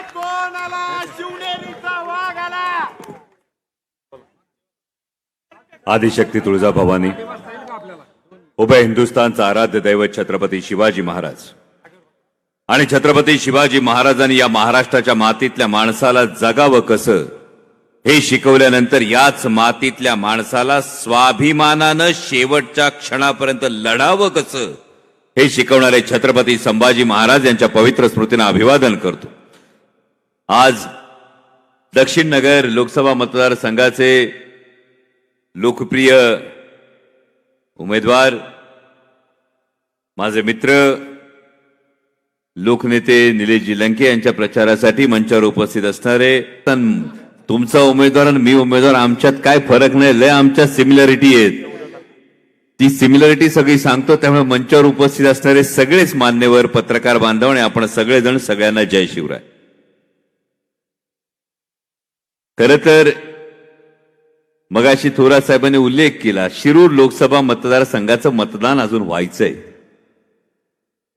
कोण आला शिवनेरीचा वाघ आला आदिशक्ती तुळजाभवानी उभय हिंदुस्थानचा आराध्य दैवत छत्रपती शिवाजी महाराज. आणि छत्रपती शिवाजी महाराजांनी या महाराष्ट्राच्या मातीतल्या माणसाला जगावं कसं हे शिकवल्यानंतर याच मातीतल्या माणसाला स्वाभिमानानं शेवटच्या क्षणापर्यंत लढावं कसं हे शिकवणारे छत्रपती संभाजी महाराज यांच्या पवित्र स्मृतीनं अभिवादन करतो. आज दक्षिण नगर लोकसभा मतदारसंघाचे लोकप्रिय उमेदवार माझे मित्र लोकनेते निलेशजी लंके यांच्या प्रचारासाठी मंचावर उपस्थित असणारे पण तुमचा उमेदवार आणि मी उमेदवार आमच्यात काय फरक नाही लय आमच्या सिमिलरिटी आहेत. ती सिमिलरिटी सगळी सांगतो त्यामुळे मंचावर उपस्थित असणारे सगळेच मान्यवर पत्रकार बांधव आणि आपण सगळेजण सगळ्यांना जय शिवराय. खर तर मगाशी थोरात साहेबांनी उल्लेख केला शिरूर लोकसभा मतदारसंघाचं मतदान अजून व्हायचंय.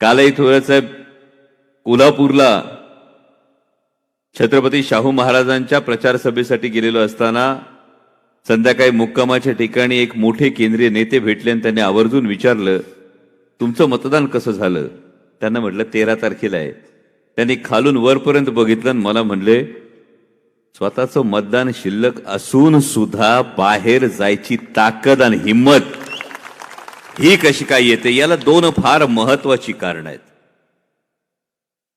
कालही थोरात साहेब कोल्हापूरला छत्रपती शाहू महाराजांच्या प्रचार सभेसाठी गेलेलो असताना संध्याकाळी मुक्कामाच्या ठिकाणी एक मोठे केंद्रीय नेते भेटले आणि त्यांनी आवर्जून विचारलं तुमचं मतदान कसं झालं? त्यांना म्हटलं तेरा तारखेला आहे. त्यांनी खालून वरपर्यंत बघितलं आणि मला म्हणले स्वतःचं मतदान शिल्लक असून सुद्धा बाहेर जायची ताकद आणि हिंमत ही कशी काय येते याला दोन फार महत्वाची कारण आहेत.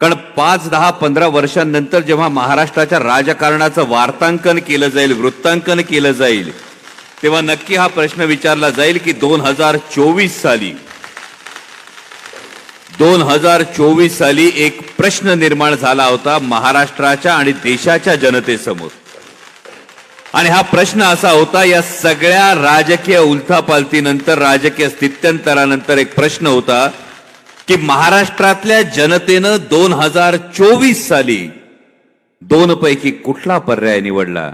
कारण पाच दहा पंधरा वर्षांनंतर जेव्हा महाराष्ट्राच्या राजकारणाचं वार्तांकन केलं जाईल वृत्तांकन केलं जाईल तेव्हा नक्की हा प्रश्न विचारला जाईल की दोन हजार चोवीस साली दोन हजार चोवीस साली एक प्रश्न निर्माण झाला होता महाराष्ट्राच्या आणि देशाच्या जनतेसमोर. आणि हा प्रश्न असा होता या सगळ्या राजकीय उलथापालथीनंतर राजकीय स्थित्यंतरानंतर एक प्रश्न होता की महाराष्ट्रातल्या जनतेनं दोन हजार चोवीस साली दोन पैकी कुठला पर्याय निवडला?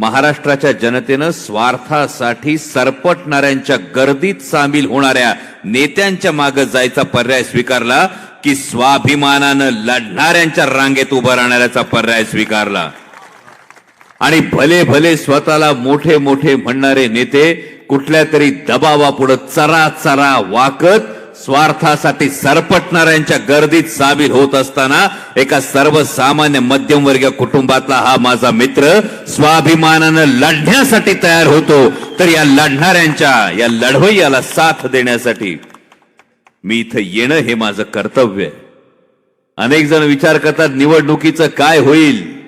महाराष्ट्राच्या जनतेनं स्वार्थासाठी सरपटणाऱ्यांच्या गर्दीत सामील होणाऱ्या नेत्यांच्या मागे जायचा पर्याय स्वीकारला की स्वाभिमानानं लढणाऱ्यांच्या रांगेत उभं राहणाऱ्याचा पर्याय स्वीकारला. आणि भले भले स्वतःला मोठे मोठे म्हणणारे नेते कुठल्या तरी दबावापुढे चरा चरा वाकत स्वार्थासाठी सरपटणाऱ्यांच्या गर्दीत सामील होत असताना एका सर्वसामान्य मध्यमवर्गीय कुटुंबातला हा माझा मित्र स्वाभिमानानं लढण्यासाठी तयार होतो. तर या लढणाऱ्यांच्या या लढवय्याला साथ देण्यासाठी मी इथं येणं हे माझं कर्तव्य आहे. अनेक जण विचार करतात निवडणुकीचं काय होईल?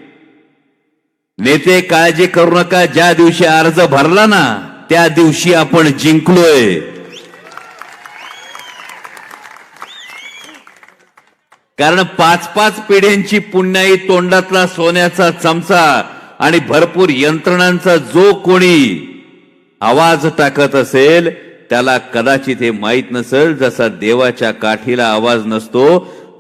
नेते काळजी करू नका ज्या दिवशी अर्ज भरला ना त्या दिवशी आपण जिंकलोय. कारण पाच पाच पिढ्यांची पुण्याई तोंडातला सोन्याचा चमचा आणि भरपूर यंत्रणांचा जो कोणी आवाज टाकत असेल त्याला कदाचित हे माहीत नसेल जसा देवाच्या काठीला आवाज नसतो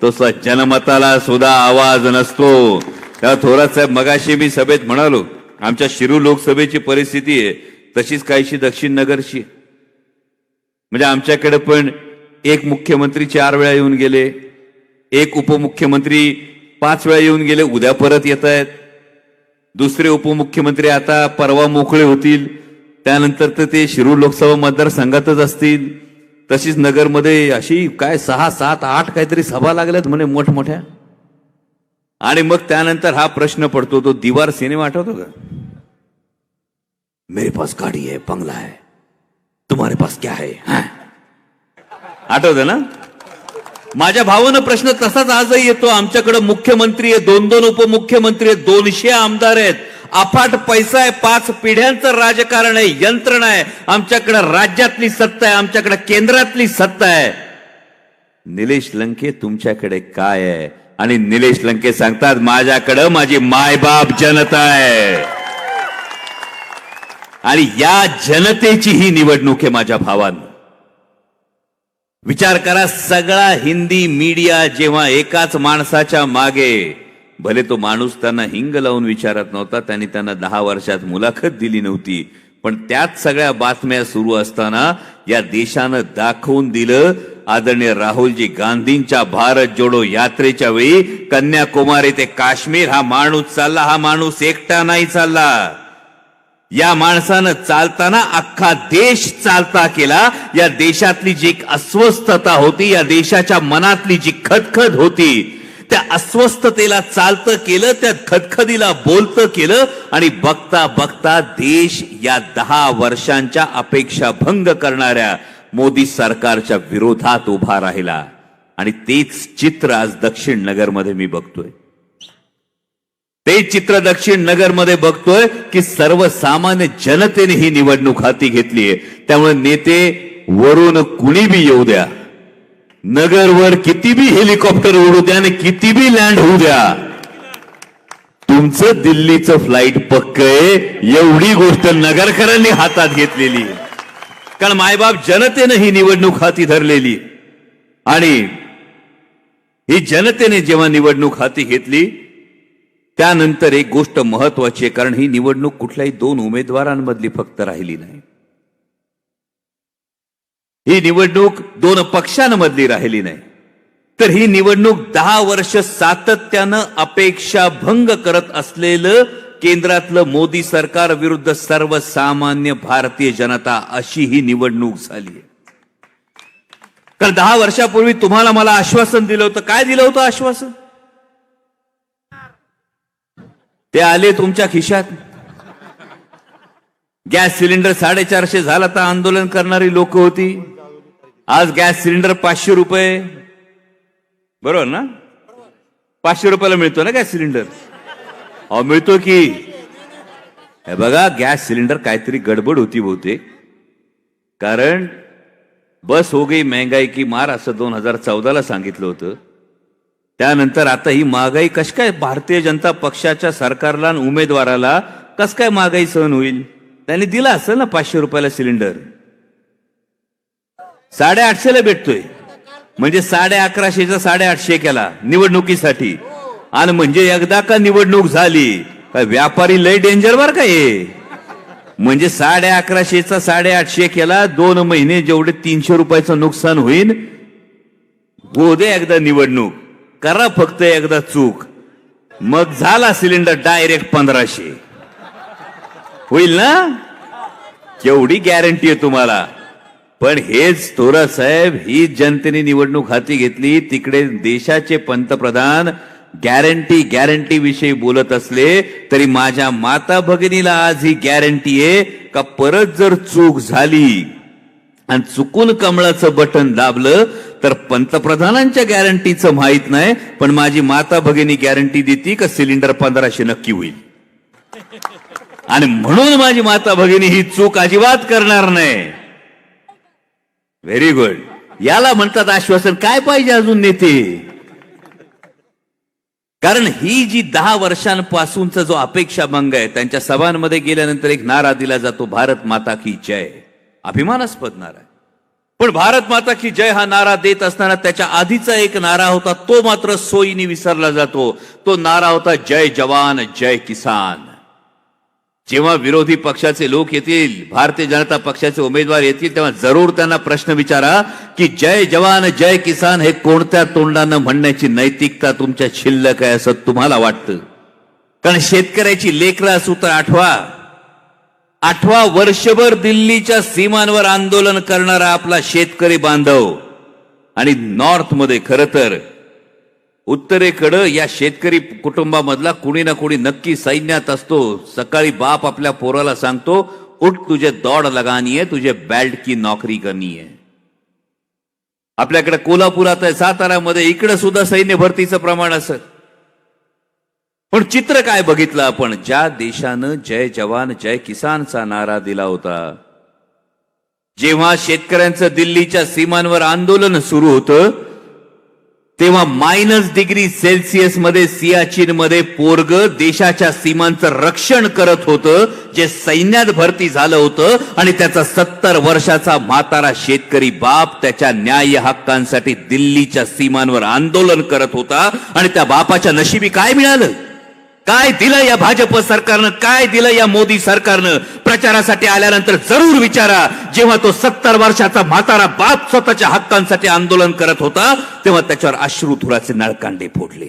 तसा जनमताला सुद्धा आवाज नसतो. त्या थोरात साहेब मगाशी मी सभेत म्हणालो आमच्या शिरू लोकसभेची परिस्थिती आहे तशीच काहीशी दक्षिण नगरची म्हणजे आमच्याकडे पण एक मुख्यमंत्री चार वेळा येऊन गेले. एक उपमुख्यमंत्री पाच वेळा येऊन गेले उद्या परत येत आहेत. दुसरे उपमुख्यमंत्री आता परवा मोकळे होतील. त्यानंतर तर ते शिरूर लोकसभा मतदारसंघातच असतील. तशीच नगरमध्ये अशी काय सहा सात आठ काहीतरी सभा लागल्यात म्हणे मोठमोठ्या. आणि मग त्यानंतर हा प्रश्न पडतो तो दिवार सिनेमा आठवतो का? मेरे पास गाडी आहे बंगला आहे तुम्हारे पास क्या है हाँ? आठवतं ना? माझ्या भावानं प्रश्न तसाच आजही येतो. आमच्याकडे मुख्यमंत्री आहे दोन दोन उपमुख्यमंत्री आहेत दोनशे आमदार आहेत. अफाट पैसा आहे पाच पिढ्यांचं राजकारण आहे यंत्रणा आहे. आमच्याकडे राज्यातली सत्ता आहे आमच्याकडे केंद्रातली सत्ता आहे. निलेश लंके तुमच्याकडे काय आहे? आणि निलेश लंके सांगतात माझ्याकडं माझी मायबाप जनता आहे. आणि या जनतेची ही निवडणूक आहे माझ्या भावांना. विचार करा सगळा हिंदी मीडिया जेव्हा एकाच माणसाच्या मागे भले तो माणूस त्यांना हिंग लावून विचारत नव्हता त्यांनी त्यांना दहा वर्षात मुलाखत दिली नव्हती पण त्याच सगळ्या बातम्या सुरू असताना या देशानं दाखवून दिलं आदरणीय राहुलजी गांधींच्या भारत जोडो यात्रेच्या वेळी कन्याकुमारी ते काश्मीर हा माणूस चालला हा माणूस एकटा नाही चालला. या माणसानं चालताना अख्खा देश चालता केला. या देशातली जी एक अस्वस्थता होती या देशाच्या मनातली जी खदखद होती त्या अस्वस्थतेला चालतं केलं त्या खदखदीला बोलतं केलं आणि बघता बघता देश या दहा वर्षांच्या अपेक्षा भंग करणाऱ्या मोदी सरकारच्या विरोधात उभा राहिला. आणि तेच चित्र आज दक्षिण नगरमध्ये मी बघतोय. ते चित्र दक्षिण नगरमध्ये बघतोय की सर्वसामान्य जनतेने ही निवडणूक हाती घेतलीये त्यामुळे नेते वरून कुणी बी येऊ द्या. नगरवर किती बी हेलिकॉप्टर उडू द्या आणि किती बी लँड होऊ द्या. तुमचं दिल्लीचं फ्लाईट पक्क आहे. एवढी गोष्ट नगरकरांनी हातात घेतलेली आहे. कारण मायबाप जनतेनं ही निवडणूक हाती धरलेली. आणि ही जनतेने जेव्हा निवडणूक हाती घेतली त्यानंतर एक गोष्ट महत्वाची आहे कारण ही निवडणूक कुठल्याही दोन उमेदवारांमधली फक्त राहिली नाही. ही निवडणूक दोन पक्षांमधली राहिली नाही. तर ही निवडणूक दहा वर्ष सातत्यानं अपेक्षा भंग करत असलेलं केंद्रातलं मोदी सरकार विरुद्ध सर्वसामान्य भारतीय जनता अशी ही निवडणूक झाली आहे. कारण दहा वर्षापूर्वी तुम्हाला मला आश्वासन दिलं होतं. काय दिलं होतं आश्वासन? ते आले तुमच्या खिशात. गॅस सिलेंडर साडेचारशे झाला तर आंदोलन करणारी लोक होती. आज गॅस सिलेंडर पाचशे रुपये. बरोबर ना? पाचशे रुपयाला मिळतो ना गॅस सिलेंडर? अहो मिळतो की. हे बघा गॅस सिलेंडर काहीतरी गडबड होती बहुतेक. कारण बस हो गई महंगाई की मार असं दोन हजार चौदाला सांगितलं होतं. त्यानंतर आता ही महागाई कश काय भारतीय जनता पक्षाच्या सरकारला आणि उमेदवाराला कस काय महागाई सहन होईल? त्यांनी दिला असेल ना पाचशे रुपयाला सिलेंडर. साडेआठशेला भेटतोय. म्हणजे साडे अकराशेचा साडेआठशे केला निवडणुकीसाठी. आणि म्हणजे एकदा का निवडणूक झाली का व्यापारी लय डेंजर बर का हे? म्हणजे साडे अकराशेचा साडेआठशे केला दोन महिने जेवढे तीनशे रुपयाचं नुकसान होईल हो दे एकदा निवडणूक. करा फक्त एकदा चूक. मग झाला सिलेंडर डायरेक्ट पंधराशे. होईल ना? केवढी गॅरंटी आहे तुम्हाला. पण हेच थोरा साहेब ही जनतेने निवडणूक हाती घेतली तिकडे देशाचे पंतप्रधान गॅरंटी गॅरंटी विषयी बोलत असले तरी माझ्या माता भगिनीला आज ही गॅरंटी आहे का परत जर चूक झाली आणि चुकून कमळाचं बटन दाबलं तर पंतप्रधानांच्या गॅरंटीचं माहीत नाही पण माझी माता भगिनी गॅरंटी देती का सिलेंडर पंधराशे नक्की होईल. आणि म्हणून माझी माता भगिनी ही चूक अजिबात करणार नाही. व्हेरी गुड याला म्हणतात आश्वासन काय पाहिजे अजून नेते? कारण ही जी दहा वर्षांपासूनचा जो अपेक्षा भंग आहे त्यांच्या सभांमध्ये गेल्यानंतर एक नारा दिला जातो भारत माता की जय. अभिमानास्पद नारा पण भारत माता की जय हा नारा देत असताना त्याच्या आधीचा एक नारा होता तो मात्र सोयीने विसरला जातो. तो नारा होता जय जवान जय किसान. जेव्हा विरोधी पक्षाचे लोक येतील भारतीय जनता पक्षाचे उमेदवार येतील तेव्हा जरूर त्यांना प्रश्न विचारा की जय जवान जय किसान हे कोणत्या तोंडानं म्हणण्याची नैतिकता तुमच्या शिल्लक आहे असं तुम्हाला वाटतं? कारण शेतकऱ्याची लेकरं असू तर आठवा. आठवा वर्षभर दिल्लीच्या सीमांवर आंदोलन करणारा आपला शेतकरी बांधव. आणि नॉर्थमध्ये खरं तर उत्तरेकडं या शेतकरी कुटुंबामधला कुणी ना कुणी नक्की सैन्यात असतो. सकाळी बाप आपल्या पोराला सांगतो उठ तुझे दौड लगानी आहे तुझे बेल्ट की नोकरी करणी आहे आपल्याकडे कोल्हापुरात आहे साताऱ्यामध्ये इकडे सुद्धा सैन्य भरतीचं प्रमाण असत. पण चित्र काय बघितलं आपण? ज्या देशानं जय जवान जय किसानचा नारा दिला होता. जेव्हा शेतकऱ्यांचं दिल्लीच्या सीमांवर आंदोलन सुरू होतं तेव्हा मायनस डिग्री सेल्सिअसमध्ये सियाचीन मध्ये पोरग देशाच्या सीमांचं रक्षण करत होतं जे सैन्यात भरती झालं होतं आणि त्याचा सत्तर वर्षाचा म्हातारा शेतकरी बाप त्याच्या न्याय हक्कांसाठी दिल्लीच्या सीमांवर आंदोलन करत होता आणि त्या बापाच्या नशिबी काय मिळालं? काय दिलं या भाजप सरकारनं? काय दिलं या मोदी सरकारनं? प्रचारासाठी आल्यानंतर जरूर विचारा. जेव्हा तो सत्तर वर्षाचा म्हातारा बाप स्वतःच्या हक्कांसाठी आंदोलन करत होता तेव्हा त्याच्यावर अश्रुधुराचे नळकांडे फोडले.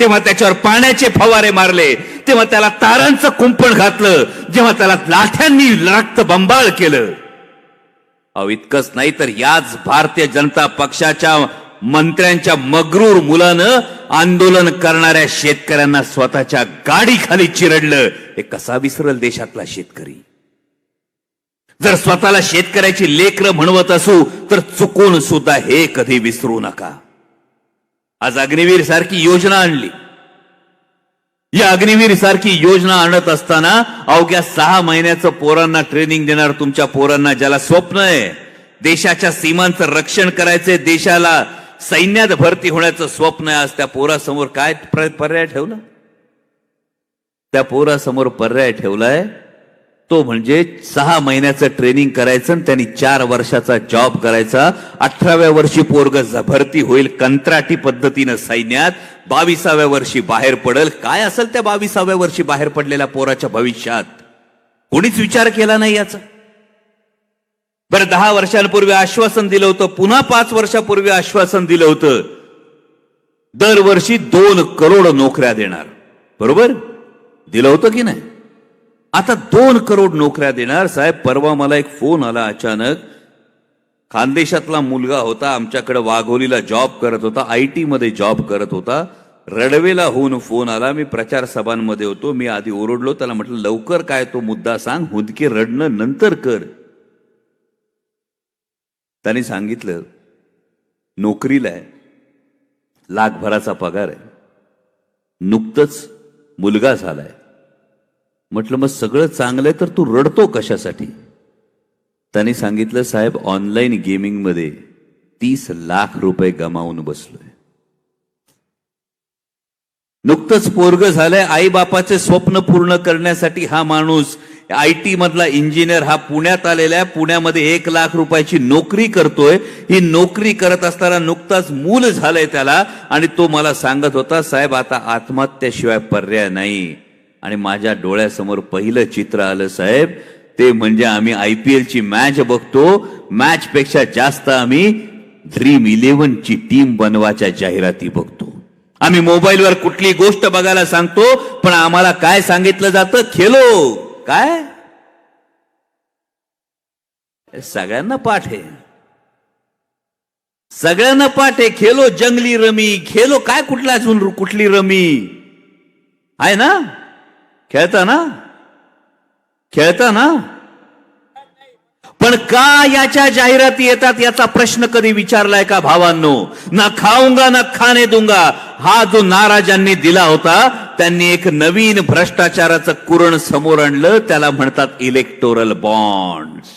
तेव्हा त्याच्यावर पाण्याचे फवारे मारले. तेव्हा त्याला तारांचं कुंपण घातलं. जेव्हा त्याला लाठ्यांनी रक्त बंबाळ केलं. अहो इतकंच नाही तर याच भारतीय जनता पक्षाच्या मंत्र्यांच्या मगरूर मुलानं आंदोलन करणाऱ्या शेतकऱ्यांना स्वतःच्या गाडीखाली चिरडलं. हे कसा विसरल देशातला शेतकरी? जर स्वतःला शेतकऱ्याची लेकर म्हणवत असू तर चुकून सुद्धा हे कधी विसरू नका. आज अग्निवीर सारखी योजना आणली. या अग्निवीर सारखी योजना आणत असताना अवघ्या सहा महिन्याचं पोरांना ट्रेनिंग देणार तुमच्या पोरांना ज्याला स्वप्न आहे देशाच्या सीमांचं रक्षण करायचंय देशाला सैन्यात भरती होण्याचं स्वप्न आहे. आज त्या पोरासमोर काय प्र- पर्याय ठेवला? त्या पोरासमोर पर्याय ठेवलाय तो म्हणजे सहा महिन्याचं ट्रेनिंग करायचं आणि त्यांनी चार वर्षाचा जॉब करायचा. अठराव्या वर्षी पोरग ज- भरती होईल कंत्राटी पद्धतीनं सैन्यात. बावीसाव्या वर्षी बाहेर पडल. काय असेल त्या बावीसाव्या वर्षी बाहेर पडलेल्या पोराच्या भविष्यात? कोणीच विचार केला नाही याचा. बरं दहा वर्षांपूर्वी आश्वासन दिलं होतं पुन्हा पाच वर्षापूर्वी आश्वासन दिलं होतं. दरवर्षी दोन करोड नोकऱ्या देणार. बरोबर? दिलं होतं की नाही? आता दोन करोड नोकऱ्या देणार साहेब. परवा मला एक फोन आला अचानक. खानदेशातला मुलगा होता आमच्याकडे वाघोलीला जॉब करत होता आय टी मध्ये जॉब करत होता. रडवेला होऊन फोन आला मी प्रचार सभांमध्ये होतो मी आधी ओरडलो त्याला म्हटलं लवकर काय तो मुद्दा सांग हुदके रडणं नंतर कर. त्याने सांगितलं नोकरीला आहे लाखभराचा पगार आहे नुकतंच मुलगा झालाय. म्हटलं मग सगळं चांगलंय तर तू रडतो कशासाठी? त्याने सांगितलं साहेब ऑनलाईन गेमिंगमध्ये तीस लाख रुपये गमावून बसलोय. नुकतंच पोरग झालंय आई बापाचे स्वप्न पूर्ण करण्यासाठी हा माणूस आय टी मधला इंजिनियर हा पुण्यात आलेला आहे. पुण्यामध्ये एक लाख रुपयाची नोकरी करतोय. ही नोकरी करत असताना नुकताच मूल झालंय त्याला आणि तो मला सांगत होता साहेब आता आत्महत्याशिवाय पर्याय नाही. आणि माझ्या डोळ्यासमोर पहिलं चित्र आलं साहेब ते म्हणजे आम्ही आय पी एलची मॅच बघतो. मॅच पेक्षा जास्त आम्ही ड्रीम इलेव्हनची टीम बनवाच्या जाहिराती बघतो. आम्ही मोबाईलवर कुठली गोष्ट बघायला सांगतो पण आम्हाला काय सांगितलं जातं? खेलो. काय? सगळ्यांना पाठ. आहे सगळ्यांना पाठ. आहे खेलो जंगली रमी. खेलो काय कुठला अजून कुठली रमी? आहे ना? खेळता ना? खेळता ना? पण का याच्या जाहिराती येतात याचा प्रश्न कधी विचारलाय का भावांनो? ना खाऊंगा ना खाणे दूंगा. हा जो नारा ज्यांनी दिला होता त्यांनी एक नवीन भ्रष्टाचाराचं कुरण समोर आणलं त्याला म्हणतात इलेक्टोरल बॉन्ड्स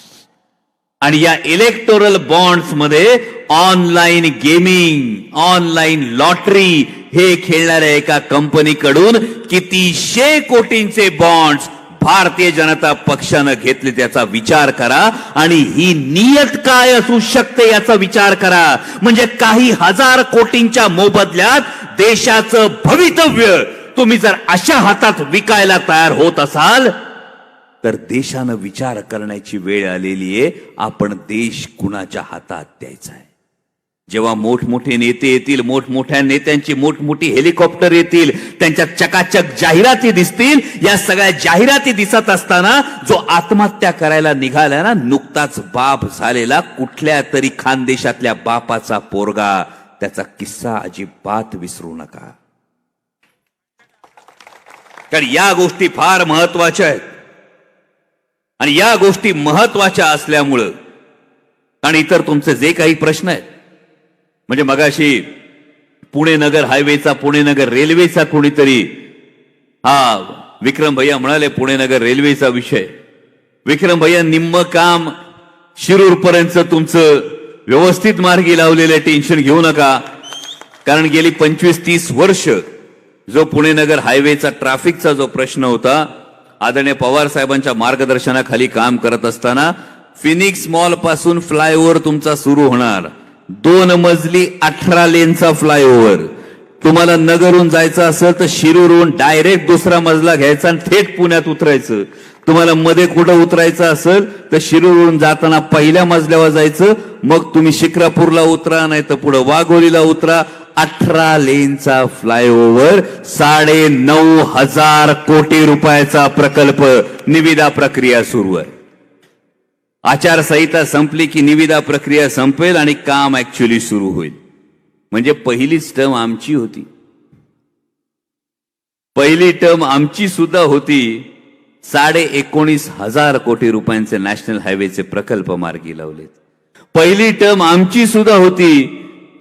आणि या इलेक्टोरल बॉन्ड्समध्ये ऑनलाईन गेमिंग ऑनलाईन लॉटरी हे खेळणाऱ्या एका कंपनीकडून कितीशे कोटींचे बॉन्ड्स भारतीय जनता पक्षानं घेतले त्याचा विचार करा आणि ही नियत काय असू शकते याचा विचार करा. म्हणजे काही हजार कोटींच्या मोबदल्यात देशाचं भवितव्य तुम्ही जर अशा हातात विकायला तयार होत असाल तर देशानं विचार करण्याची वेळ आलेली आहे आपण देश कुणाच्या हातात द्यायचा आहे जेव्हा मोठमोठे नेते येतील मोठमोठ्या नेत्यांची मोठमोठी हेलिकॉप्टर येतील त्यांच्या चकाचक जाहिराती दिसतील या सगळ्या जाहिराती दिसत असताना जो आत्महत्या करायला निघाला ना नुकताच बाप झालेला कुठल्या तरी खानदेशातल्या बापाचा पोरगा त्याचा किस्सा अजिबात विसरू नका. कारण या गोष्टी फार महत्त्वाच्या आहेत. आणि या गोष्टी महत्त्वाच्या असल्यामुळं आणि इतर तुमचे जे काही प्रश्न आहेत म्हणजे मगाशी पुणे नगर हायवेचा पुणे नगर रेल्वेचा कोणीतरी हा विक्रम भैया म्हणाले पुणे नगर रेल्वेचा विषय. विक्रम भैया निम्म काम शिरूर पर्यंत तुमचं व्यवस्थित मार्गी लावलेलं टेन्शन घेऊ नका. कारण गेली पंचवीस तीस वर्ष जो पुणे नगर हायवेचा ट्रॅफिकचा जो प्रश्न होता आदरणीय पवार साहेबांच्या मार्गदर्शनाखाली काम करत असताना फिनिक्स मॉलपासून फ्लायओव्हर तुमचा सुरू होणार. दोन मजली अठरा लेनचा फ्लायओव्हर तुम्हाला नगरहून जायचं असेल तर शिरूरहून डायरेक्ट दुसरा मजला घ्यायचा आणि थेट पुण्यात उतरायचं. तुम्हाला मध्ये कुठं उतरायचं असेल तर शिरूरहून जाताना पहिल्या मजल्यावर जायचं. मग तुम्ही शिक्रापूरला उतरा नाही तर पुढं वाघोलीला उतरा. अठरा लेनचा फ्लायओव्हर साडे नऊ हजार कोटी रुपयाचा प्रकल्प निविदा प्रक्रिया सुरू आहे. आचारसंहिता संपली की निविदा प्रक्रिया संपेल आणि काम ऍक्च्युली सुरू होईल. म्हणजे पहिलीच टर्म आमची होती. पहिली टर्म आमची सुद्धा होती साडे एकोणीस हजार कोटी रुपयांचे नॅशनल हायवेचे प्रकल्प मार्गी लावलेत. पहिली टर्म आमची सुद्धा होती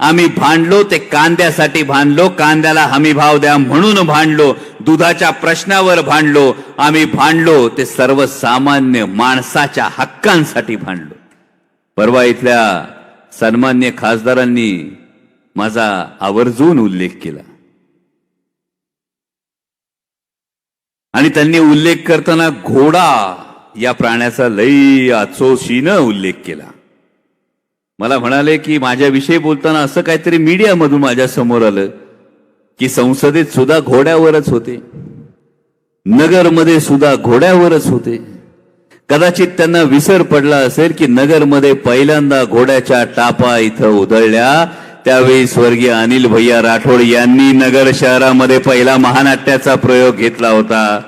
आम्ही भांडलो ते कांद्यासाठी भांडलो कांद्याला हमी भाव द्या म्हणून भांडलो दुधाच्या प्रश्नावर भांडलो आम्ही भांडलो ते सर्वसामान्य माणसाच्या हक्कांसाठी भांडलो. परवा इथल्या सन्मान्य खासदारांनी माझा आवर्जून उल्लेख केला. आणि त्यांनी उल्लेख करताना घोडा या प्राण्याचा लई आचोशीनं उल्लेख केला. मला म्हणाले की माझ्याविषयी बोलताना असं काहीतरी मीडियामधून माझ्यासमोर आलं की संसदेत सुद्धा घोड्यावरच होते. नगरमध्ये सुद्धा घोड्यावरच होते. कदाचित त्यांना विसर पडला असेल की नगरमध्ये पहिल्यांदा घोड्याच्या टापा इथं उधळल्या. त्यावेळी स्वर्गीय अनिल भैया राठोड यांनी नगर शहरामध्ये पहिला महानाट्याचा प्रयोग घेतला होता.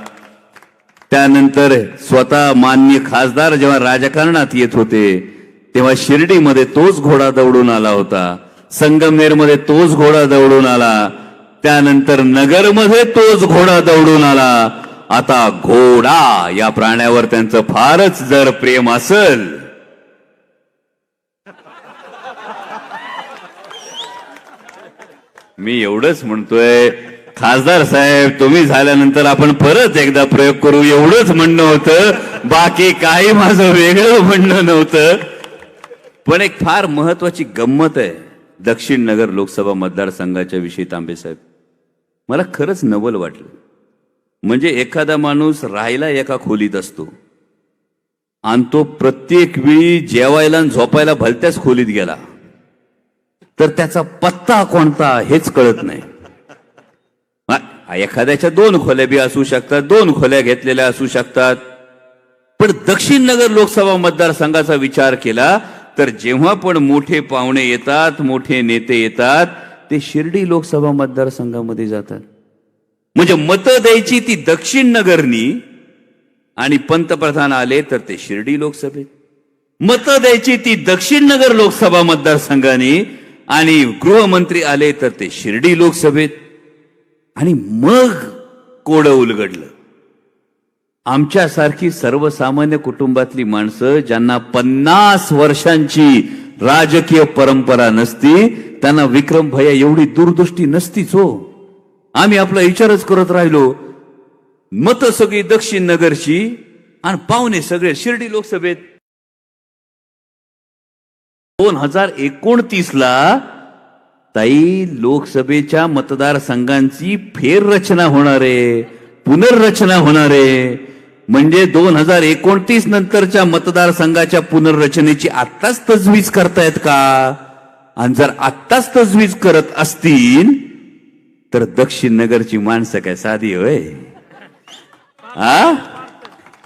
त्यानंतर स्वतः मान्य खासदार जेव्हा राजकारणात येत होते तेव्हा शिर्डीमध्ये तोच घोडा दौडून आला होता. संगमनेरमध्ये तोच घोडा दौडून आला. त्यानंतर नगरमध्ये तोच घोडा दौडून आला. आता घोडा या प्राण्यावर त्यांचं फारच जर प्रेम असल. मी एवढंच म्हणतोय खासदार साहेब तुम्ही झाल्यानंतर आपण परत एकदा प्रयोग करू. एवढंच म्हणणं होतं. बाकी काही माझं वेगळं म्हणणं नव्हतं. पण एक फार महत्वाची गंमत आहे दक्षिण नगर लोकसभा मतदारसंघाच्या विषयी तांबे साहेब. मला खरंच नवल वाटलं. म्हणजे एखादा माणूस राहायला एका खोलीत असतो. आणि तो प्रत्येक वेळी जेवायला आणि झोपायला भलत्याच खोलीत गेला. तर त्याचा पत्ता कोणता हेच कळत नाही. एखाद्याच्या दोन खोल्या बी असू शकतात दोन खोल्या घेतलेल्या असू शकतात. पण दक्षिण नगर लोकसभा मतदारसंघाचा विचार केला तर जेव्हा पण मोठे पाहुणे येतात मोठे नेते येतात ते शिर्डी लोकसभा मतदारसंघामध्ये जातात. म्हणजे मतं द्यायची ती दक्षिण नगरनी आणि पंतप्रधान आले तर ते शिर्डी लोकसभेत. मतं द्यायची ती दक्षिण नगर लोकसभा मतदारसंघाने आणि गृहमंत्री आले तर ते शिर्डी लोकसभेत. आणि मग कोडं उलगडलं. आमच्यासारखी सर्वसामान्य कुटुंबातली माणसं ज्यांना पन्नास वर्षांची राजकीय परंपरा नसती त्यांना विक्रम भैया एवढी दूरदृष्टी नसतीच हो. आम्ही आपला विचारच करत राहिलो मत सगळी दक्षिण नगरची आणि पाहुणे सगळे शिर्डी लोकसभेत. दोन हजार एकोणतीस ला ताई लोकसभेच्या मतदारसंघांची फेररचना होणार आहे. पुनर्रचना होणार आहे. म्हणजे दोन हजार एकोणतीस नंतरच्या मतदारसंघाच्या पुनर्रचनेची आत्ताच तजवीज करतायत का? आणि जर आत्ताच तजवीज करत असतील तर दक्षिण नगरची माणसं काय साधी होय? आ?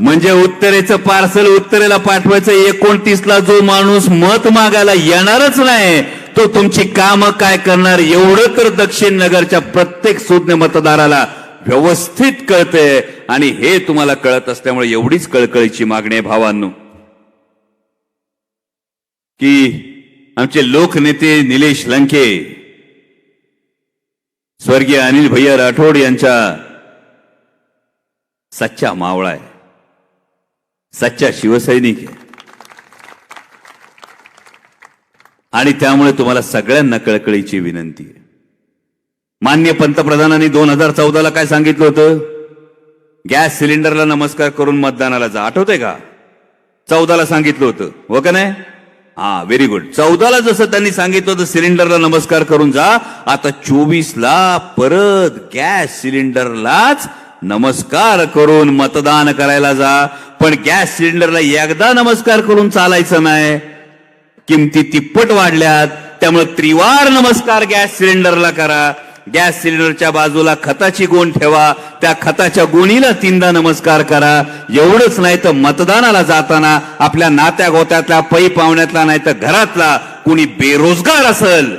म्हणजे उत्तरेचं पार्सल उत्तरेला पाठवायचं एकोणतीस ला जो माणूस मत मागायला येणारच नाही तो तुमची कामं काय करणार? एवढं तर दक्षिण नगरच्या प्रत्येक सुज्ञ मतदाराला व्यवस्थित कळते आणि हे तुम्हाला कळत असल्यामुळे एवढीच कळकळीची मागणी आहे भावांनो. की आमचे लोकनेते निलेश लंके स्वर्गीय अनिल भैया राठोड यांच्या सच्चा मावळा आहे. सच्चा शिवसैनिक आहे. आणि त्यामुळे तुम्हाला सगळ्यांना कळकळीची विनंती आहे. मान्य पंतप्रधानांनी दोन हजार चौदाला काय सांगितलं होतं? गॅस सिलेंडरला नमस्कार करून मतदानाला जा. आठवतंय का? चौदाला सांगितलं होतं. हो का नाही? हा व्हेरी गुड चौदाला जसं त्यांनी सांगितलं होतं सिलेंडरला नमस्कार करून जा. आता चोवीसला परत गॅस सिलेंडरलाच नमस्कार करून मतदान करायला जा. पण गॅस सिलेंडरला एकदा नमस्कार करून चालायचं नाही. किमती तिप्पट वाढल्यात. त्यामुळे त्रिवार नमस्कार गॅस सिलेंडरला करा. गॅस सिलेंडरच्या बाजूला खताची गोण ठेवा. त्या खताच्या गोणीला तीनदा नमस्कार करा. एवढंच नाही तर मतदानाला जाताना आपल्या नात्या गोत्यातल्या पै पाहुण्यातला नाही तर घरातला कुणी बेरोजगार असेल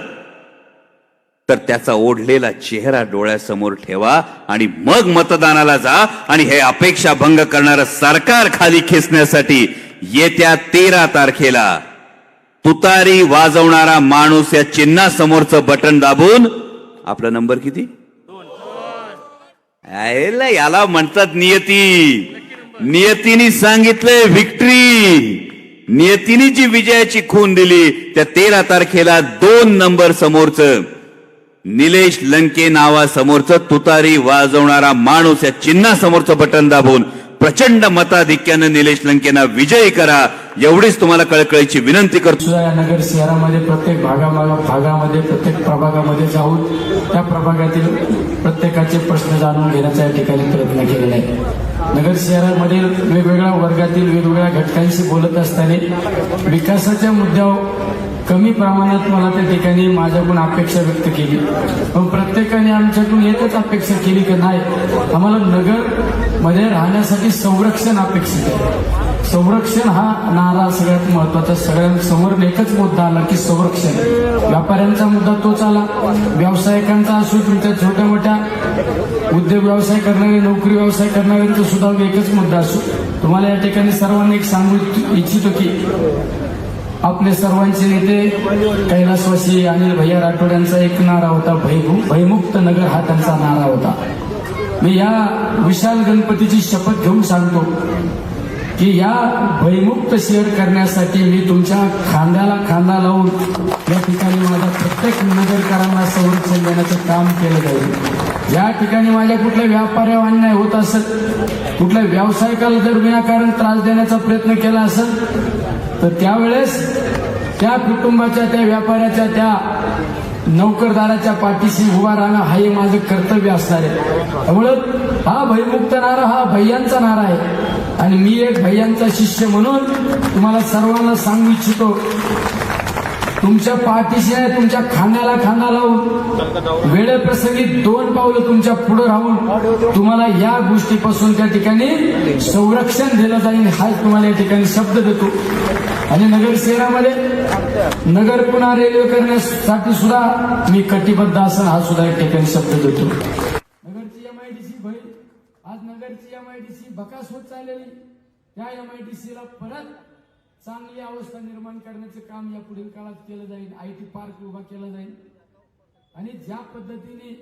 तर त्याचा ओढलेला चेहरा डोळ्यासमोर ठेवा आणि मग मतदानाला जा आणि हे अपेक्षा भंग करणारं सरकार खाली खेचण्यासाठी येत्या तेरा तारखेला तुतारी वाजवणारा माणूस या चिन्हासमोरचं बटन दाबून आपला नंबर किती? याला याला म्हणतात नियती. नियतीने सांगितलंय व्हिक्टरी नियतीने जी विजयाची खून दिली त्या तेरा तारखेला दोन नंबर समोरचं. निलेश लंके नावासमोरचं तुतारी वाजवणारा माणूस या चिन्हासमोरचं बटन दाबून प्रचंड मताधिक्यानं निलेश लंकेना विजयी करा एवढीच तुम्हाला कळकळीची विनंती करतो. या नगर शहरामध्ये प्रत्येक भागामागा भागामध्ये प्रत्येक प्रभागामध्ये जाऊन त्या प्रभागातील प्रत्येकाचे प्रश्न जाणून घेण्याचा या ठिकाणी प्रयत्न केलेला आहे. नगर शहरामधील वेगवेगळ्या वर्गातील वेगवेगळ्या घटकांशी बोलत असताना विकासाच्या मुद्द्यावर कमी प्रमाणात मला त्या ठिकाणी माझ्याकडून अपेक्षा व्यक्त केली. पण प्रत्येकाने आमच्याकडून एकच अपेक्षा केली की नाही आम्हाला नगरमध्ये राहण्यासाठी संरक्षण अपेक्षित आहे. संरक्षण हा नारा सगळ्यात महत्त्वाचा सगळ्यांसमोर एकच मुद्दा आला की संरक्षण. व्यापाऱ्यांचा मुद्दा तोच आला. व्यावसायिकांचा असो तुमच्या छोट्या मोठ्या उद्योग व्यवसाय करणारे नोकरी व्यवसाय करणाऱ्यांचा सुद्धा एकच मुद्दा असो. तुम्हाला या ठिकाणी सर्वांनी एक सांगू इच्छितो की आपले सर्वांचे नेते कैलासवासी अनिल भैया राठोड यांचा एक नारा होता भयभू भयमुक्त नगर हा त्यांचा नारा होता. मी या विशाल गणपतीची शपथ घेऊन सांगतो की या भयमुक्त शेअर करण्यासाठी मी तुमच्या खांद्याला खांदा लावून या ठिकाणी माझ्या प्रत्येक नगरकरांना संरक्षण देण्याचं काम केलं जाईल. या ठिकाणी माझ्या कुठल्या व्यापाऱ्यावर अन्याय होत असत कुठल्या व्यावसायिकाला जर विनाकारण त्रास देण्याचा प्रयत्न केला असेल तर त्यावेळेस त्या कुटुंबाच्या त्या व्यापाऱ्याच्या त्या नोकरदाराच्या पाठीशी उभा राहणं हे माझं कर्तव्य असणार आहे. त्यामुळं हा भयमुक्त नारा हा भैयांचा नारा आहे. आणि मी एक भैयांचा शिष्य म्हणून तुम्हाला सर्वांना सांगू इच्छितो तुमच्या पाठीशी आहे तुमच्या खांद्याला खांदा लावून वेळेप्रसंगी दोन पावलं तुमच्यापुढे राहून तुम्हाला या गोष्टीपासून त्या ठिकाणी संरक्षण दिलं जाईल हा तुम्हाला या ठिकाणी शब्द देतो. आणि नगर शहरामध्ये नगर पुन्हा रेल्वे करण्यासाठी सुद्धा मी कटिबद्ध असं हा सुद्धा एक ठिकाणी शब्द देतो. नगरची एमआयडीसी भय आज नगरची एमआयडीसी बकास होत चाललेली. त्या एमआयडीसीला परत चांगली अवस्था निर्माण करण्याचं काम या पुढील काळात केलं जाईल. आय टी पार्क उभा केला जाईल. आणि ज्या पद्धतीने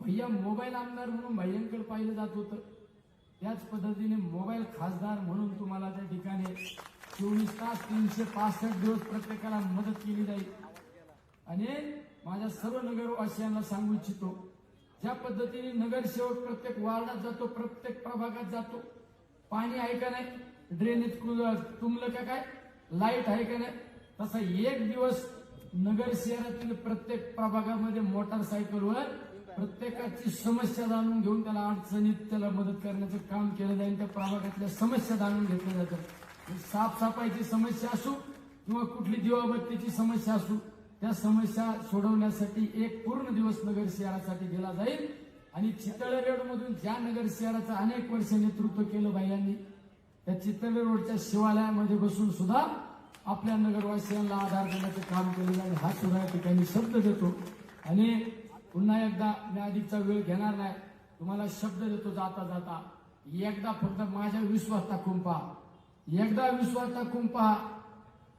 भैया मोबाईल आमदार म्हणून भैयांकडे पाहिलं जात होतं त्याच पद्धतीने मोबाईल खासदार म्हणून तुम्हाला त्या ठिकाणी चोवीस तास तीनशे पासष्ट दिवस प्रत्येकाला मदत केली जाईल. आणि माझ्या सर्व नगरवासियांना सांगू इच्छितो ज्या पद्धतीने नगरसेवक प्रत्येक वार्डात जातो प्रत्येक प्रभागात जातो पाणी ऐका नाही? ड्रेनेज तुंबलं का काय? लाइट आहे का नाही? तसा एक दिवस नगर शहरातील प्रत्येक प्रभागामध्ये मोटारसायकलवर प्रत्येकाची समस्या जाणून घेऊन त्याला अडचणीत त्याला मदत करण्याचं काम केलं जाईल. त्या प्रभागातल्या समस्या जाणून घेतल्या जातात. साफसफाईची समस्या असू किंवा कुठली दिवाबत्तीची समस्या असू त्या समस्या सोडवण्यासाठी एक पूर्ण दिवस नगर शहरासाठी दिला जाईल. आणि चितळ रेडमधून ज्या नगर शहराचं अनेक वर्ष नेतृत्व केलं बायांनी त्या चितळे रोडच्या शिवालयामध्ये बसून सुद्धा आपल्या नगरवासियांना आधार देण्याचं काम केलेलं जाईल हा सुद्धा या ठिकाणी शब्द देतो. आणि पुन्हा एकदा मी अधिकचा वेळ घेणार नाही. तुम्हाला शब्द देतो जाता जाता. एकदा फक्त माझ्या विश्वास टाकून पहा. एकदा विश्वास टाकून पहा.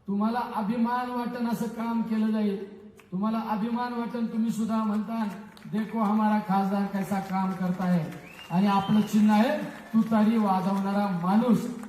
तुम्हाला अभिमान वाटन असं काम केलं जाईल. तुम्हाला अभिमान वाटन तुम्ही सुद्धा म्हणता देखो हमारा खासदार कैसा काम करता है. आणि आपलं चिन्ह आहे तुतारी वाजवणारा माणूस.